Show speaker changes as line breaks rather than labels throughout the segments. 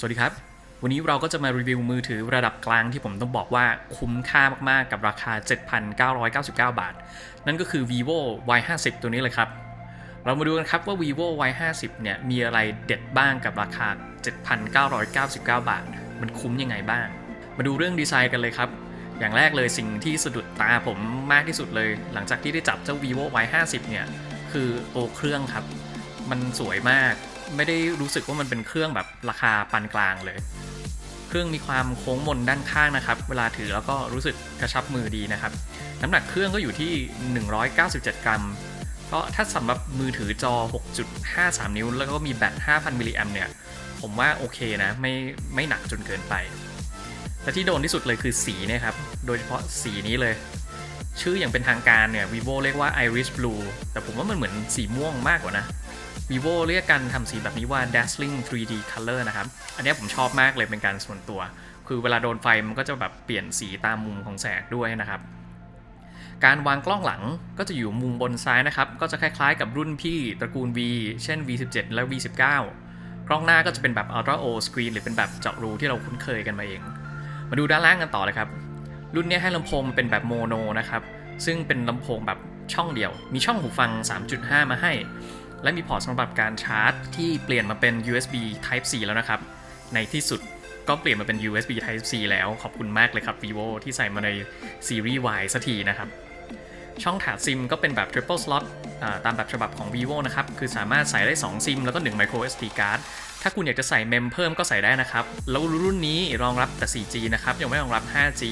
สวัสดีครับ วันนี้เราก็จะมารีวิวมือถือระดับกลางที่ผมต้องบอกว่าคุ้มค่ามาก ๆ กับราคา 7,999 บาท นั่นก็คือ vivo y 5 0ตัวนี้เลยครับ เรามาดูกันครับว่า vivo y 5 0เนี่ยมีอะไรเด็ดบ้างกับราคา 7,999 บาท มันคุ้มยังไงบ้าง มาดูเรื่องดีไซน์กันเลยครับ อย่างแรกเลยสิ่งที่สะดุดตาผมมากที่สุดเลย หลังจากที่ได้จับเจ้า vivo y 5 0เนี่ยคือตัวเครื่องครับ มันสวยมาก ไม่ได้รู้สึกว่ามันเป็นเครื่องแบบราคาปานกลางเลย เครื่องมีความโค้งมนด้านข้างนะครับ เวลาถือแล้วก็รู้สึกกระชับมือดีนะครับ น้ำหนักเครื่องก็อยู่ที่ 197 กรัม ก็ถ้าสำหรับมือถือจอ 6.53 นิ้ว แล้วก็มีแบต 5,000 มิลลิแอมเนี่ยผมว่าโอเคนะไม่ไม่หนักจนเกินไป แต่ที่โดนที่สุดเลยคือสีเนะครับ โดยเฉพาะสีนี้เลย ชื่ออย่างเป็นทางการเนี่ย vivo เรียกว่า iris blue แต่ผมว่ามันเหมือนสีม่วงมากกว่านะ vivo เรียกการทำสีแบบนี้ว่า dazzling 3D color นะครับ อันนี้ผมชอบมากเลยเป็นการส่วนตัว คือเวลาโดนไฟมันก็จะแบบเปลี่ยนสีตามมุมของแสงด้วยนะครับ การวางกล้องหลังก็จะอยู่มุมบนซ้ายนะครับ ก็จะคล้ายๆกับรุ่นพี่ตระกูล V เช่น V17 และ V19 กล้องหน้าก็จะเป็นแบบ Ultra O Screen หรือเป็นแบบเจาะรูที่เราคุ้นเคยกันมาเอง มาดูด้านล่างกันต่อเลยครับ รุ่นนี้ให้ลำโพงเป็นแบบโมโนนะครับ ซึ่งเป็นลำโพงแบบช่องเดียว มีช่องหูฟัง 3.5 มาให้ และมีพอร์ตสำหรับการชาร์จ ที่เปลี่ยนมาเป็น USB Type C แล้วนะครับ ในที่สุดก็เปลี่ยนมาเป็น USB Type C แล้วขอบคุณมากเลยครับ vivo ที่ใส่มาในซีรีส์ Y สักทีนะครับ ช่องถาดซิมก็เป็นแบบ triple slot อ่าตามแบบฉบับของ vivo นะครับ คือสามารถใส่ได้ 2 ซิม แล้วก็ 1 micro SD card ถ้าคุณอยากจะใส่เมมเพิ่มก็ใส่ได้นะครับ แล้วรุ่นนี้รองรับแต่ 4G นะครับ ยังไม่รองรับ 5G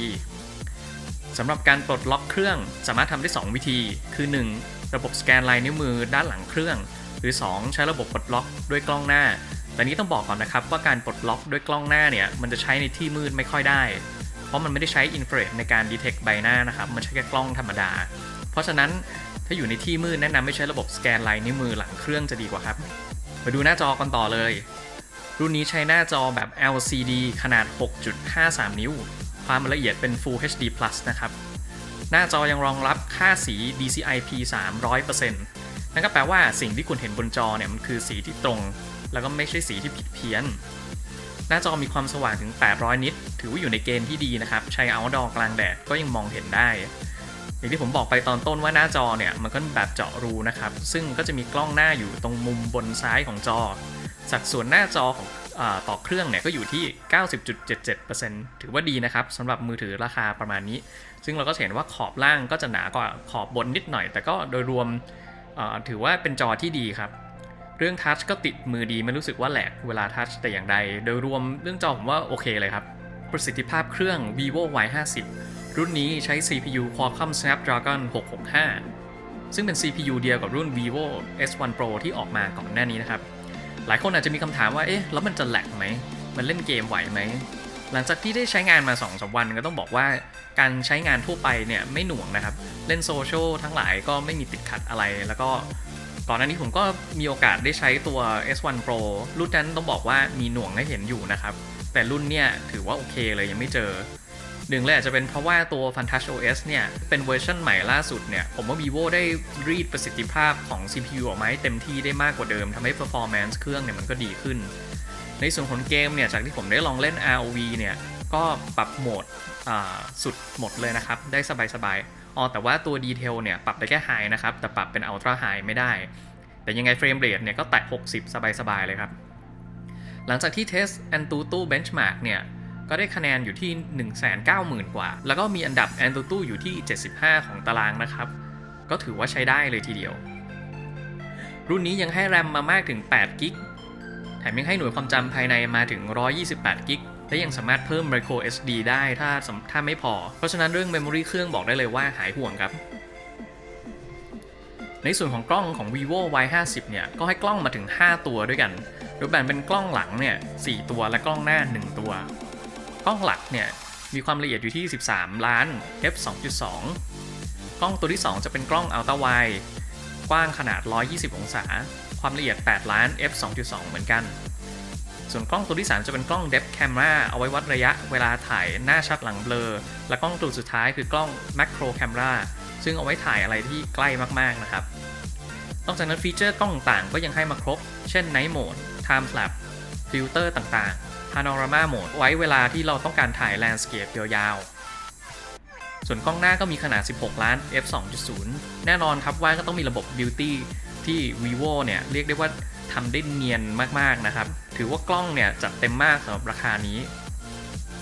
สำหรับการปลดล็อกเครื่องสามารถทำได้ 2 วิธี คือ 1 ระบบสแกนลายนิ้วมือด้านหลังเครื่อง หรือ 2 ใช้ระบบปลดล็อกด้วยกล้องหน้า แต่นี้ต้องบอกก่อนนะครับว่าการปลดล็อกด้วยกล้องหน้าเนี่ยมันจะใช้ในที่มืดไม่ค่อยได้ เพราะมันไม่ได้ใช้อินฟราเรดในการดีเทคใบหน้านะครับมันใช้แค่กล้องธรรมดา เพราะฉะนั้นถ้าอยู่ในที่มืดแนะนำให้ใช้ระบบสแกนลายนิ้วมือหลังเครื่องจะดีกว่าครับมาดูหน้าจอกันต่อเลย รุ่นนี้ใช้หน้าจอแบบ LCD ขนาด 6.53 นิ้ว ความละเอียดเป็น Full HD Plus นะครับ หน้าจอยังรองรับค่าสี DCI P3 100%นั่นก็แปลว่าสิ่งที่คุณเห็นบนจอเนี่ยมันคือสีที่ตรง แล้วก็ไม่ใช่สีที่ผิดเพี้ยน หน้าจอมีความสว่างถึง 800 นิตถือว่าอยู่ในเกณฑ์ที่ดีนะครับ ใช้ outdoor กลางแดดก็ยังมองเห็นได้อย่างที่ผมบอกไปตอนต้นว่าหน้าจอเนี่ยมันก็แบบเจาะรูนะครับ ซึ่งก็จะมีกล้องหน้าอยู่ตรงมุมบนซ้ายของจอ สัดส่วนหน้าจอของ ต่อเครื่องเนี่ยก็อยู่ที่ 90.77%ถือว่าดีนะครับสำหรับมือถือราคาประมาณนี้ ซึ่งเราก็เห็นว่าขอบล่างก็จะหนากว่าขอบบนนิดหน่อย แต่ก็โดยรวมถือว่าเป็นจอที่ดีครับ เรื่องทัชก็ติดมือดีไม่รู้สึกว่าแหลกเวลาทัชแต่อย่างใด โดยรวมเรื่องจอผมว่าโอเคเลยครับ ประสิทธิภาพเครื่อง vivo y 5 0รุ่นนี้ใช้ CPU Qualcomm Snapdragon 665 ซึ่งเป็น CPU เดียวกับรุ่น vivo S1 Pro ที่ออกมาก่อนหน้านี้นะครับ หลายคนอาจจะมีคำถามว่า เอ๊ะ แล้วมันจะแหลกไหม มันเล่นเกมไหวไหม หลังจากที่ได้ใช้งานมา2อสวันก็ต้องบอกว่าการใช้งานทั่วไปเนี่ยไม่หน่วงนะครับ เล่นโซเชียลทั้งหลายก็ไม่มีติดขัดอะไร แล้วก็ก่อนหน้านี้ผมก็มีโอกาสได้ใช้ตัว S1 Pro รุ่นนั้นต้องบอกว่ามีหน่วงให้เห็นอยู่นะครับ แต่รุ่นเนี่ยถือว่าโอเคเลยยังไม่เจอ หนึ่งเลยอาจจะเป็นเพราะว่าตัว Fantouch OS เนี่ย เป็นเวอร์ชันใหม่ล่าสุดเนี่ย ผมว่า vivo ได้รีดประสิทธิภาพของ CPU ออกมาให้เต็มที่ได้มากกว่าเดิมทำให้ performance เครื่องเนี่ยมันก็ดีขึ้น ในส่วนของเกมเนี่ย จากที่ผมได้ลองเล่น ROV เนี่ย ก็ปรับโหมดสุดหมดเลยนะครับ ได้สบายๆอ๋อแต่ว่าตัวดีเทลเนี่ยปรับได้แค่ High นะครับ แต่ปรับเป็น Ultra High ไม่ได้ แต่ยังไงเฟรมเรทเนี่ยก็แตะ60 สบายๆเลยครับหลังจากที่เทส Antutu Benchmark เนี่ย ก็ได้คะแนนอยู่ที่ 190,000 กว่า แล้วก็มีอันดับ Antutu อยู่ที่ 75 ของตารางนะครับ ก็ถือว่าใช้ได้เลยทีเดียว รุ่นนี้ยังให้แรมมามากถึง 8 กิก แถมยังให้หน่วยความจำภายในมาถึง 128 กิก และยังสามารถเพิ่ม micro SD ได้ถ้าถ้าไม่พอ เพราะฉะนั้นเรื่อง memory เครื่องบอกได้เลยว่าหายห่วงครับในส่วนของกล้องของ vivo y 5 0เนี่ยก็ให้กล้องมาถึง 5 ตัวด้วยกัน โดยแบ่งเป็นกล้องหลังเนี่ย4ตัวและกล้องหน้า 1 ตัว กล้องหลักเนี่ยมีความละเอียดอยู่ที่ 13 ล้าน f 2.2 กล้องตัวที่ 2 จะเป็นกล้อง ultra wide กว้างขนาด 120 องศา ความละเอียด 8 ล้าน f 2.2 เหมือนกัน ส่วนกล้องตัวที่ 3 จะเป็นกล้อง depth camera เอาไว้วัดระยะเวลาถ่ายหน้าชัดหลังเบลอ และกล้องตัวสุดท้ายคือกล้อง macro camera ซึ่งเอาไว้ถ่ายอะไรที่ใกล้มากๆนะครับ นอกจากนั้นฟีเจอร์กล้องต่างก็ยังให้มาครบ เช่น night mode time lapse ฟิลเตอร์ต่างๆ Panorama Mode ไว้เวลาที่เราต้องการถ่าย Landscape ยาวๆ ส่วนกล้องหน้าก็มีขนาด 16 ล้าน f 2.0 แน่นอนครับว่าก็ต้องมีระบบ Beauty ที่ vivo เนี่ยเรียกได้ว่าทำได้เนียนมากๆนะครับ ถือว่ากล้องเนี่ยจัดเต็มมากสำหรับราคานี้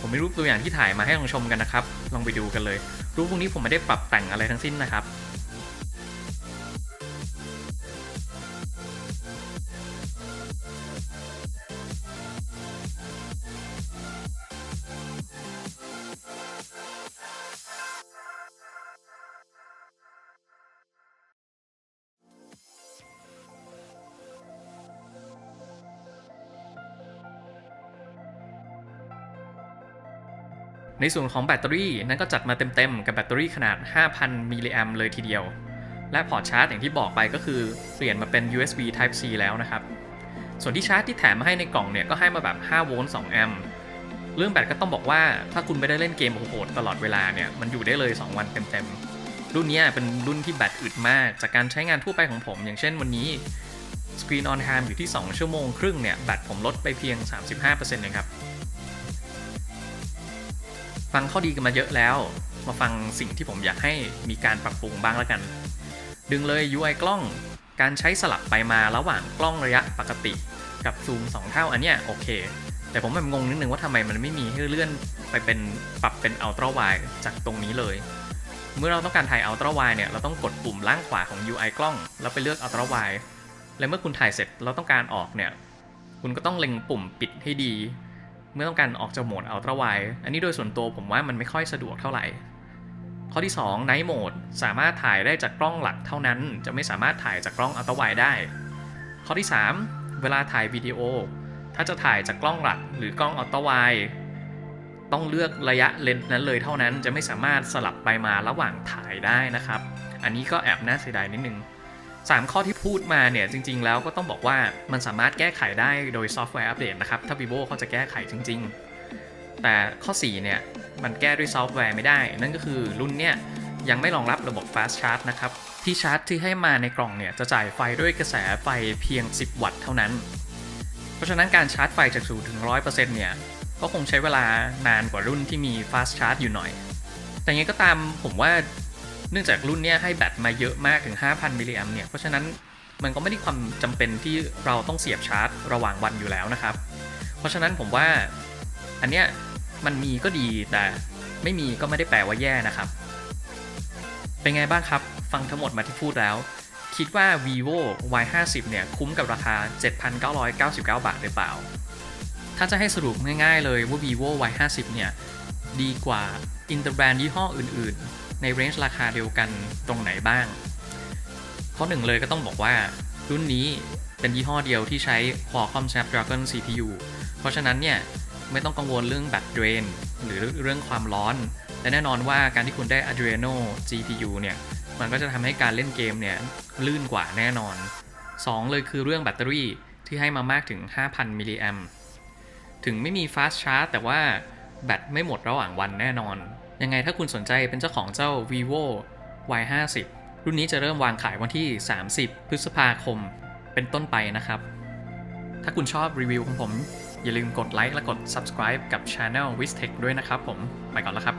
ผมมีรูปตัวอย่างที่ถ่ายมาให้ลองชมกันนะครับ ลองไปดูกันเลย รูปพวกนี้ผมไม่ได้ปรับแต่งอะไรทั้งสิ้นนะครับ ในส่วนของแบตเตอรี่นั้นก็จัดมาเต็มๆ กับแบตเตอรี่ขนาด 5,000 มิลลิแอมเลยทีเดียว และพอร์ตชาร์จอย่างที่บอกไปก็คือเปลี่ยนมาเป็น USB Type C แล้วนะครับ ส่วนที่ชาร์จที่แถมมาให้ในกล่องเนี่ยก็ให้มาแบบ 5 โวลต์ 2 แอมป์ เรื่องแบตก็ต้องบอกว่าถ้าคุณไม่ได้เล่นเกมโหดตลอดเวลาเนี่ยมันอยู่ได้เลย 2 วันเต็มๆ รุ่นนี้เป็นรุ่นที่แบตอึดมาก จากการใช้งานทั่วไปของผม อย่างเช่นวันนี้ Screen on Time อยู่ที่ 2 ชั่วโมงครึ่งเนี่ยแบตผมลดไปเพียง 35%เองครับ ฟังข้อดีกันมาเยอะแล้ว มาฟังสิ่งที่ผมอยากให้มีการปรับปรุงบ้างแล้วกัน ดึงเลย UI กล้อง การใช้สลับไปมาระหว่างกล้องระยะปกติ กับซูม 2 เท่าอันเนี้ยโอเค แต่ผมแบบงงนิดนึงว่าทำไมมันไม่มีให้เลื่อนไปเป็นปรับเป็นอัลตร้าไวจากตรงนี้เลย เมื่อเราต้องการถ่ายอัลตร้าไวเนี่ยเราต้องกดปุ่มล่างขวาของ UI กล้อง แล้วไปเลือกอัลตร้าไวและเมื่อคุณถ่ายเสร็จเราต้องการออกเนี่ยคุณก็ต้องเล็งปุ่มปิดให้ดี เมื่อต้องการออกจากโหมดอัลตร้าไวอันนี้โดยส่วนตัวผมว่ามันไม่ค่อยสะดวกเท่าไหร่ ข้อที่2 Night Mode สามารถถ่ายได้จากกล้องหลักเท่านั้น จะไม่สามารถถ่ายจากกล้องอัลตร้าไวได้ ข้อที่ 3 เวลาถ่ายวิดีโอ ถ้าจะถ่ายจากกล้องหลักหรือกล้องอัลตร้าไวต้องเลือกระยะเลนส์นั้นเลยเท่านั้นจะไม่สามารถสลับไปมาระหว่างถ่ายได้นะครับ อันนี้ก็แอบน่าเสียดายนิดนึง 3 ข้อที่พูดมาเนี่ยจริง ๆ แล้วก็ต้องบอกว่ามันสามารถแก้ไขได้โดยซอฟต์แวร์อัปเดตนะครับ ถ้า vivo เขาจะแก้ไขจริง ๆ แต่ข้อ 4 เนี่ย มันแก้ด้วยซอฟต์แวร์ไม่ได้ นั่นก็คือรุ่นเนี่ยยังไม่รองรับระบบ fast charge นะครับ ที่ชาร์จที่ให้มาในกล่องเนี่ยจะจ่ายไฟด้วยกระแสไฟเพียง 10 วัตต์เท่านั้น เพราะฉะนั้นการชาร์จไฟจาก0ถึง 100%เนี่ยก็คงใช้เวลานานกว่ารุ่นที่มี fast charge อยู่หน่อย แต่ยังไงก็ตามผมว่า เนื่องจากรุ่นนี้ให้แบตมาเยอะมากถึง 5,000 มิลลิแอมเนี่ยเพราะฉะนั้นมันก็ไม่ได้ความจำเป็นที่เราต้องเสียบชาร์จระหว่างวันอยู่แล้วนะครับ เพราะฉะนั้นผมว่าอันเนี้ยมันมีก็ดีแต่ไม่มีก็ไม่ได้แปลว่าแย่นะครับ เป็นไงบ้างครับ ฟังทั้งหมดมาที่พูดแล้ว คิดว่า vivo y 5 0เนี่ยคุ้มกับราคา 7,999 บาทหรือเปล่า ถ้าจะให้สรุปง่ายๆเลยว่า vivo y 5 0เนี่ยดีกว่าอินเตอร์แบรนด์ยี่ห้ออื่นๆ ในเรนจ์ราคาเดียวกันตรงไหนบ้าง ข้อหนึ่งเลยก็ต้องบอกว่า รุ่นนี้เป็นยี่ห้อเดียวที่ใช้ Qualcomm Snapdragon CPU เพราะฉะนั้นเนี่ย ไม่ต้องกังวลเรื่องแบตเดรนหรือเรื่องความร้อน และแน่นอนว่าการที่คุณได้ Adreno GPU เนี่ย มันก็จะทำให้การเล่นเกมเนี่ยลื่นกว่าแน่นอน 2 เลยคือเรื่องแบตเตอรี่ที่ให้มามากถึง 5,000 มิลลิแอมถึงไม่มี Fast Charge แต่ว่าแบตไม่หมดระหว่างวันแน่นอน ยังไงถ้าคุณสนใจเป็นเจ้าของเจ้า vivo y 5 0รุ่นนี้จะเริ่มวางขายวันที่ 30 พฤษภาคมเป็นต้นไปนะครับ ถ้าคุณชอบรีวิวของผม อย่าลืมกดไลค์และกด subscribe กับ Channel w i s t e c h ด้วยนะครับผม ไปก่อนแล้วครับ